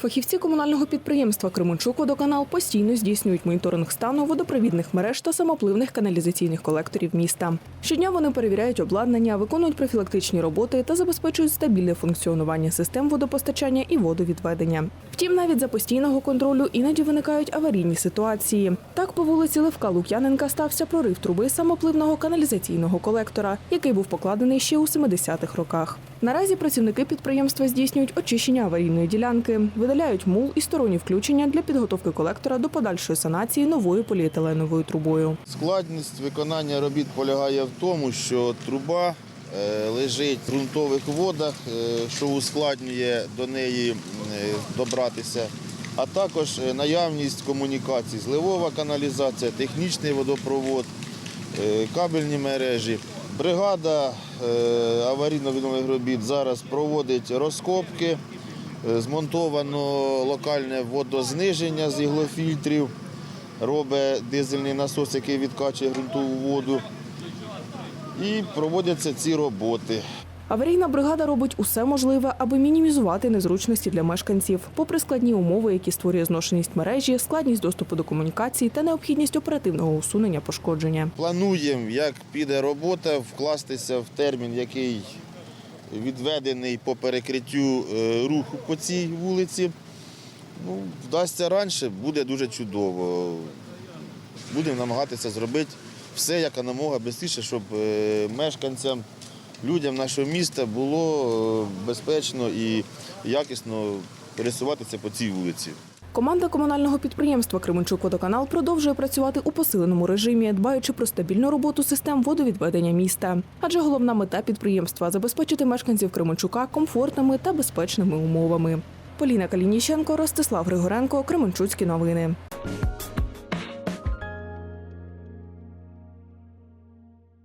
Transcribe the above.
Фахівці комунального підприємства Кременчук водоканал постійно здійснюють моніторинг стану водопровідних мереж та самопливних каналізаційних колекторів міста. Щодня вони перевіряють обладнання, виконують профілактичні роботи та забезпечують стабільне функціонування систем водопостачання і водовідведення. Втім, навіть за постійного контролю іноді виникають аварійні ситуації. Так по вулиці Левка Лук'яненка стався прорив труби самопливного каналізаційного колектора, який був покладений ще у 70-х роках. Наразі працівники підприємства здійснюють очищення аварійної ділянки, видаляють мул і сторонні включення для підготовки колектора до подальшої санації новою поліетиленовою трубою. Складність виконання робіт полягає в тому, що труба е, лежить в ґрунтових водах, е, що ускладнює до неї е, добратися, а також наявність комунікацій, зливова каналізація, технічний водопровод, кабельні мережі. Бригада е, аварійно-відновлених робіт зараз проводить розкопки, е, змонтовано локальне водозниження з іглофільтрів робить дизельний насос, який відкачує ґрунтову воду. І проводяться ці роботи. Аварійна бригада робить усе можливе, аби мінімізувати незручності для мешканців, попри складні умови, які створює зношеність мережі, складність доступу до комунікацій та необхідність оперативного усунення пошкодження. Плануємо, як піде робота, вкластися в термін, який відведений по перекриттю е, руху по цій вулиці. Ну, вдасться раніше, буде дуже чудово. Будемо намагатися зробити все як намога швидше, щоб е, мешканцям, людям нашого міста було е, безпечно і якісно пересуватися по цій вулиці. Команда комунального підприємства Кременчук водоканал продовжує працювати у посиленому режимі, дбаючи про стабільну роботу систем водовідведення міста. Адже головна мета підприємства забезпечити мешканців Кременчука комфортними та безпечними умовами. Поліна Калініченко, Ростислав Григоренко, Кременчуцькі новини.